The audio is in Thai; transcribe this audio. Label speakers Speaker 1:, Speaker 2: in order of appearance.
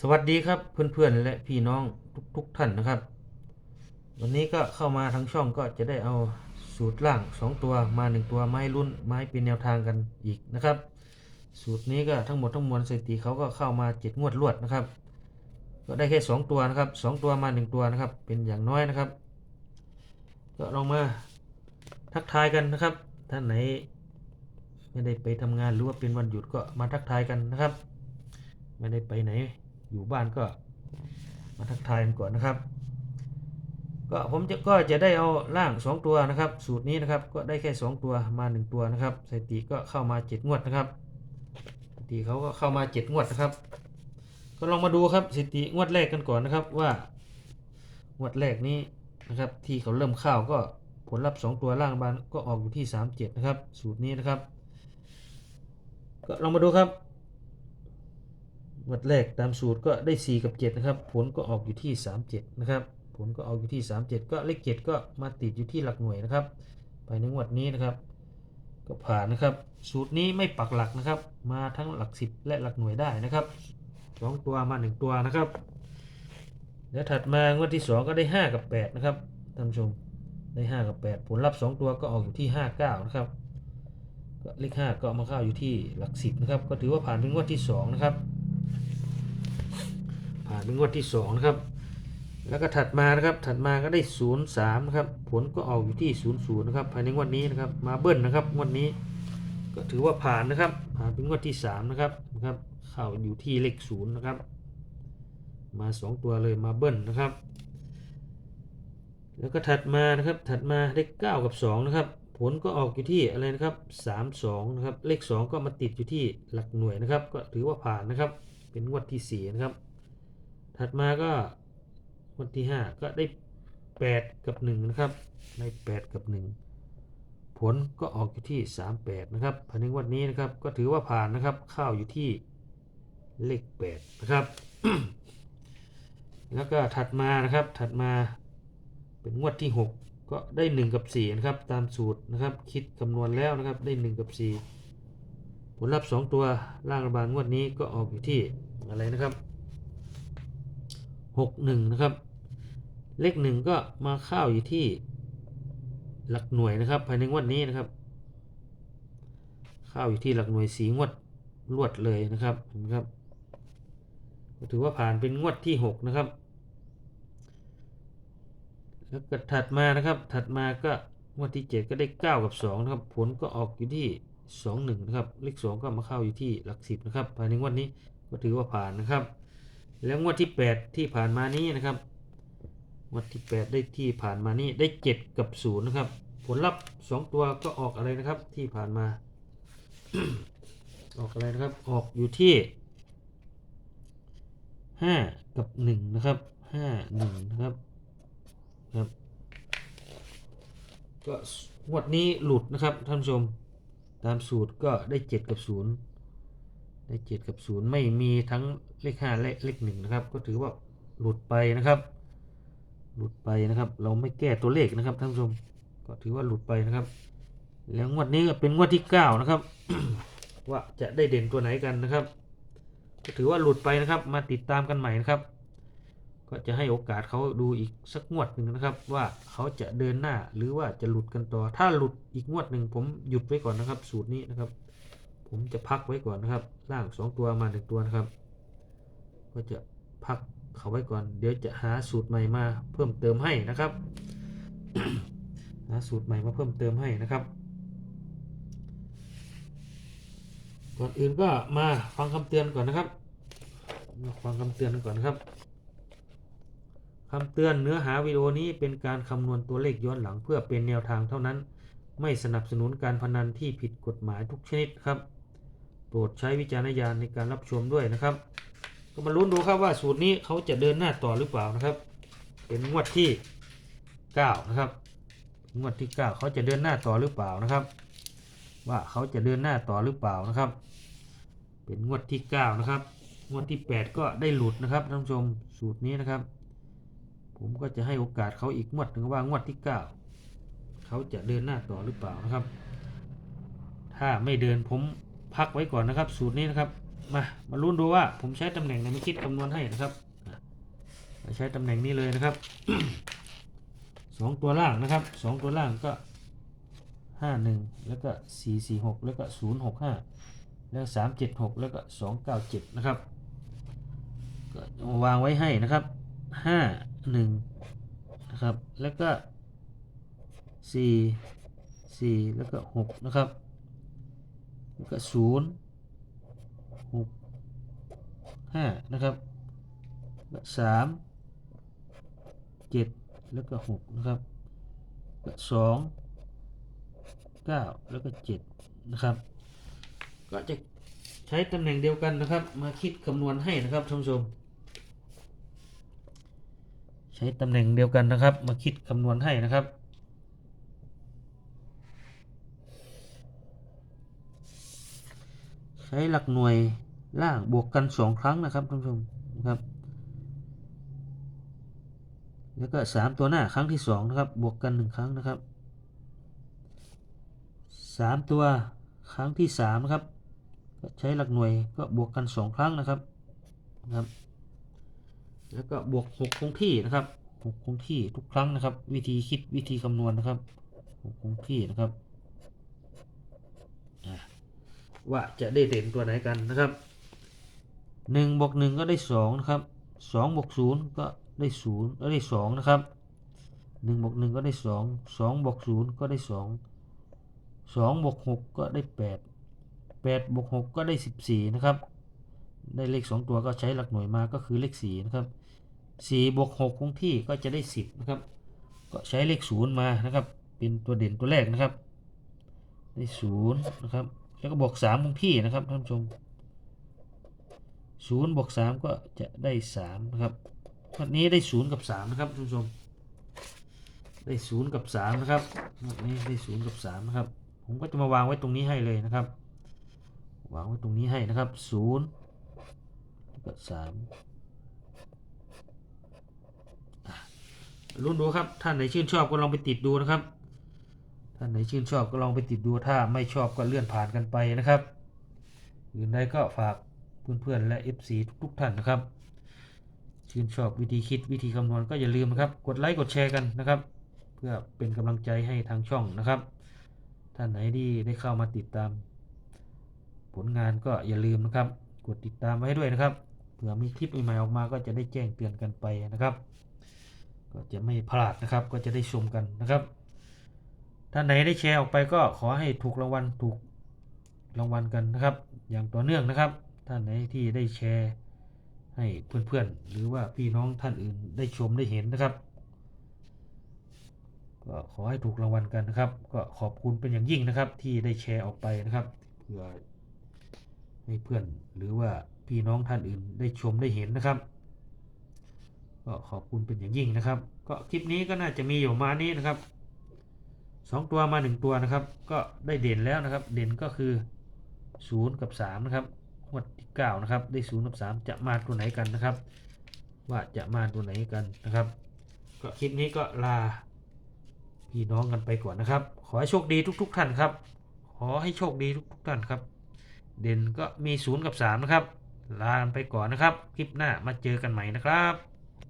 Speaker 1: สวัสดีครับเพื่อนๆและพี่น้องทุกๆท่านนะครับ วันนี้ก็เข้ามาทางช่องก็จะได้เอาสูตรล่าง 2 ตัวมา 1 ตัวไม้รุ่นไม้เป็นแนวทางกันอีกนะครับ สูตรนี้ก็ทั้งหมดทั้งมวลสถิติเขาก็เข้ามา7งวดรวดนะครับ ก็ได้แค่ 2 ตัวนะครับ 2 ตัวมา 1 ตัวนะครับ เป็นอย่างน้อยนะครับ ก็ลองมาทักทายกันนะครับท่านไหนไม่ได้ไปทำงานหรือว่าเป็นวันหยุดก็มาทักทายกันนะครับ ไม่ได้ไปไหน อยู่บ้านก็มาทักทายกันก่อนนะครับ ก็ผมจะก็จะได้เอาล่าง 2 ตัวนะครับ สูตรนี้นะครับก็ได้แค่ 2 ตัวมา 1 ตัวนะครับสถิติก็เข้ามา 7 งวดนะครับสถิติเขาก็เข้ามา 7 งวดนะครับ ก็ลองมาดูครับสถิติงวดแรกกันก่อนนะครับว่างวดแรกนี้นะครับ ที่เขาเริ่มเข้าก็ผลลัพธ์ 2 ตัวล่างบานก็ออกอยู่ที่ 37 นะครับ สูตรนี้นะครับ ก็ลองมาดูครับ งวดแรกตามสูตรก็ได้ 4 กับ 7 นะครับ ผลก็ออกอยู่ที่ 37 นะครับ ผลก็ออกอยู่ที่ 37 ก็เลข 7 ก็มาติดอยู่ที่หลักหน่วยนะครับ ไปในงวดนี้นะครับ ก็ผ่านนะครับ สูตรนี้ไม่ปักหลักนะครับ มาทั้งหลัก 10 และหลักหน่วยได้นะครับสองตัวมา 1 ตัวนะครับ แล้วถัดมางวดที่ 2 ก็ได้ 5 กับ 8 นะครับท่านผู้ชมได้ 5 กับ 8 ผลลัพธ์ 2 ตัวก็ออกอยู่ที่ 59 นะครับก็เลข5ก็มาเข้าอยู่ที่หลัก 10 นะครับ ก็ถือว่าผ่านเป็นงวดที่ 2 นะครับ ผ่านเป็นงวดที่2นะครับ แล้วก็ถัดมานะครับ ถัดมาก็ได้0 3นะครับ ผลก็ออกอยู่ที่0 0นย์นะครับ ภายในงวดนี้นะครับ มาเบิ้ลนะครับงวดนี้ ก็ถือว่าผ่านนะครับ ผ่านเป็นงวดที่3นะครับ นะครับ เข้าอยู่ที่เลข0นย์นะครับ มา2ตัวเลยมาเบิ้ลนะครับ แล้วก็ถัดมานะครับ ถัดมาได้9กับ2นะครับ ผลก็ออกอยู่ที่อะไรนะครับ3 2นะครับ เลข2ก็มาติดอยู่ที่หลักหน่วยนะครับ ก็ถือว่าผ่านนะครับ เป็นงวดที่4นะครับ ถัดมาก็งวดที่ 5 ก็ได้ 8 กับ 1 นะครับ ได้ 8 กับ 1 ผลก็ออกอยู่ที่ 38 นะครับภายในงวดนี้นะครับก็ถือว่าผ่านนะครับเข้าอยู่ที่เลข 8 นะครับ แล้วก็ถัดมานะครับถัดมาเป็นงวดที่ 6 ก็ได้ 1 กับ 4 นะครับ ตามสูตรนะครับ คิดคำนวณแล้วนะครับได้ 1 กับ 4 ผลลัพธ์ 2 ตัวล่างระบาลงวดนี้ก็ออกอยู่ที่อะไรนะครับ 61 นะครับ เลข1ก็มาเข้าอยู่ที่หลักหน่วยนะครับ ภายในงวดนี้นะครับ เข้าอยู่ที่หลักหน่วยสีงวดรวดเลยนะครับเห็นไหมครับถือว่าผ่านเป็นงวดที่ 6 นะครับ แล้วก็ถัดมานะครับ ถัดมาก็งวดที่ 7 ก็ได้ 9 กับ 2 นะครับ ผลก็ออกอยู่ที่ 21 นะครับ เลข 2 ก็มาเข้าอยู่ที่หลัก 10 นะครับ ภายในงวดนี้ก็ถือว่าผ่านนะครับ แล้วงวดที่ 8 ที่ผ่านมานี้นะครับ งวดที่ 8 ได้ที่ผ่านมานี้ได้ 7 กับ0นะครับ ผลลัพธ์ 2 ตัวก็ออกอะไรนะครับที่ผ่านมา ออกอะไรนะครับ ออกอยู่ที่ 5 กับ 1 นะครับ 5 1 นะครับครับ ก็งวดนี้หลุดนะครับท่านผู้ชม ตามสูตรก็ได้ 7 กับ 0 ได้7กับ0ไม่มีทั้งเลข5และเลข1นะครับ ก็ถือว่าหลุดไปนะครับ หลุดไปนะครับ เราไม่แก้ตัวเลขนะครับท่านผู้ชมก็ถือว่าหลุดไปนะครับ แล้วงวดนี้ก็เป็นงวดที่9นะครับ ว่าจะได้เด่นตัวไหนกันนะครับ ก็ถือว่าหลุดไปนะครับ มาติดตามกันใหม่นะครับ ก็จะให้โอกาสเขาดูอีกสักงวดหนึ่งนะครับ ว่าเขาจะเดินหน้าหรือว่าจะหลุดกันต่อ ถ้าหลุดอีกงวดหนึ่งผมหยุดไว้ก่อนนะครับ สูตรนี้นะครับ ผมจะพักไว้ก่อนนะครับล่างสองตัวมาหนึ่งตัวนะครับ ก็จะพักเขาไว้ก่อน เดี๋ยวจะหาสูตรใหม่มาเพิ่มเติมให้นะครับ หาสูตรใหม่มาเพิ่มเติมให้นะครับ ก่อนอื่นก็มาฟังคำเตือนก่อนนะครับมาฟังคำเตือนก่อนนะครับคำเตือนเนื้อหาวิดีโอนี้เป็นการคำนวณตัวเลขย้อนหลังเพื่อเป็นแนวทางเท่านั้น ไม่สนับสนุนการพนันที่ผิดกฎหมายทุกชนิดครับ ปรดใช้วิจารณญาณในการรับชมด้วยนะครับ ก็มาลุ้นดูครับว่าสูตรนี้เขาจะเดินหน้าต่อหรือเปล่านะครับ เป็นงวดที่ 9 นะครับ งวดที่ 9 เขาจะเดินหน้าต่อหรือเปล่านะครับ ว่าเขาจะเดินหน้าต่อหรือเปล่านะครับ เป็นงวดที่ 9 นะครับ งวดที่ 8 ก็ได้หลุดนะครับท่านผู้ชมสูตรนี้นะครับ ผมก็จะให้โอกาสเขาอีกงวดหนึ่งว่างวดที่ 9 เขาจะเดินหน้าต่อหรือเปล่านะครับ ถ้าไม่เดินผม พักไว้ก่อนนะครับ สูตรนี้นะครับ มามาลุ้นดูว่าผมใช้ตำแหน่งไหนมาคิดคำนวณให้นะครับใช้ตำแหน่งนี้เลยนะครับสองตัวล่างนะครับสองตัวล่างก็ห้าหนึ่งแล้วก็สี่สี่หกแล้วก็ศูนย์หกห้าแล้วสามเจ็ดหกแล้วก็สองเก้าเจ็ดนะครับก็วางไว้ให้นะครับห้าหนึ่งนะครับแล้วก็สี่สี่แล้วก็หกนะครับ แล้วก็ศูนย์หกห้านะครับแล้วสามเจ็ดแล้วก็หกนะครับแล้วสองเก้าแล้วก็เจ็ดนะครับ ก็จะใช้ตำแหน่งเดียวกันนะครับ มาคิดคำนวณให้นะครับท่านผู้ชมใช้ตำแหน่งเดียวกันนะครับ มาคิดคำนวณให้นะครับ ช้หลักหน่วยล่างบวกกันสองครั้งนะครับท่านผู้ชมนะครับ แล้วก็สามตัวหน้าครั้งที่สองนะครับ บวกกันหนึ่งครั้งนะครับสามตัวครั้งที่สามนะครับใช้หลักหน่วยก็บวกกันสองครั้งนะครับนะครับ แล้วก็บวกหกคงที่นะครับหกคงที่ทุกครั้งนะครับ วิธีคิดวิธีคำนวณนะครับหกคงที่นะครับ ว่าจะได้เด่นตัวไหนกันนะครับหนึ่งบวกหนึ่งก็ได้สองนะครับสองบวกศูนย์ก็ได้ศูนย์ก็ได้สองนะครับหนึ่งบวกหนึ่งก็ได้สองสองบวกศูนย์ก็ได้สองสองบวกหกก็ได้แปดแปดบวกหกก็ได้สิบสี่นะครับ ได้เลขสองตัวก็ใช้หลักหน่วยมาก็คือเลขสี่นะครับสี่บวกหกคงที่ก็จะได้สิบนะครับ ก็ใช้เลขศูนย์มานะครับ เป็นตัวเด่นตัวแรกนะครับ ได้ศูนย์นะครับ แล้วก็บวกสามคงที่นะครับท่านผู้ชมศูนย์บวกสามก็จะได้สามนะครับวันนี้ได้ศูนย์กับสามนะครับท่านผู้ชม ได้ศูนย์กับสามนะครับวันนี้ได้ศูนย์กับสามนะครับ ผมก็จะมาวางไว้ตรงนี้ให้เลยนะครับ วางไว้ตรงนี้ให้นะครับศูนย์แล้วก็สามรุ่นดูครับ ท่านไหนชื่นชอบก็ลองไปติดดูนะครับ ท่านไหนชื่นชอบก็ลองไปติดดูถ้าไม่ชอบก็เลื่อนผ่านกันไปนะครับอื่นใดก็ฝากเพื่อนๆและ FC ทุกๆท่านนะครับ ชื่นชอบวิธีคิดวิธีคำนวณก็อย่าลืมนะครับ กดไลค์กดแชร์กันนะครับ เพื่อเป็นกำลังใจให้ทางช่องนะครับ ท่านไหนที่ได้เข้ามาติดตาม ผลงานก็อย่าลืมนะครับ กดติดตามไว้ด้วยนะครับเผื่อมีคลิปใหม่ๆออกมาก็จะได้แจ้งเตือนกันไปนะครับ ก็จะไม่พลาดนะครับก็จะได้ชมกันนะครับ ท่านไหนได้แชร์ออกไปก็ขอให้ถูกรางวัลถูกรางวัลกันนะครับ อย่างต่อเนื่องนะครับ ท่านไหนที่ได้แชร์ ให้เพื่อนๆ หรือว่าพี่น้องท่านอื่นได้ชมได้เห็นนะครับก็ขอให้ถูกรางวัลกันนะครับ ก็ขอบคุณเป็นอย่างยิ่งนะครับ ที่ได้แชร์ออกไปนะครับเพื่อให้เพื่อนหรือว่าพี่น้องท่านอื่นได้ชมได้เห็นนะครับ ก็ขอบคุณเป็นอย่างยิ่งนะครับ ก็คลิปนี้ก็น่าจะมีอยู่มานี้นะครับ สองตัวมาหนึ่งตัวนะครับ ก็ได้เด่นแล้วนะครับ เด่นก็คือศูนย์กับสามนะครับงวดที่เก้านะครับ ได้ศูนย์กับสามจะมาตัวไหนกันนะครับ ว่าจะมาตัวไหนกันนะครับ ก็คลิปนี้ก็ลาพี่น้องกันไปก่อนนะครับ ขอให้โชคดีทุก ๆ ท่านครับ ขอให้โชคดีทุกๆท่านครับ เด่นก็มีศูนย์กับสามนะครับ ลากันไปก่อนนะครับ คลิปหน้ามาเจอกันใหม่นะครับ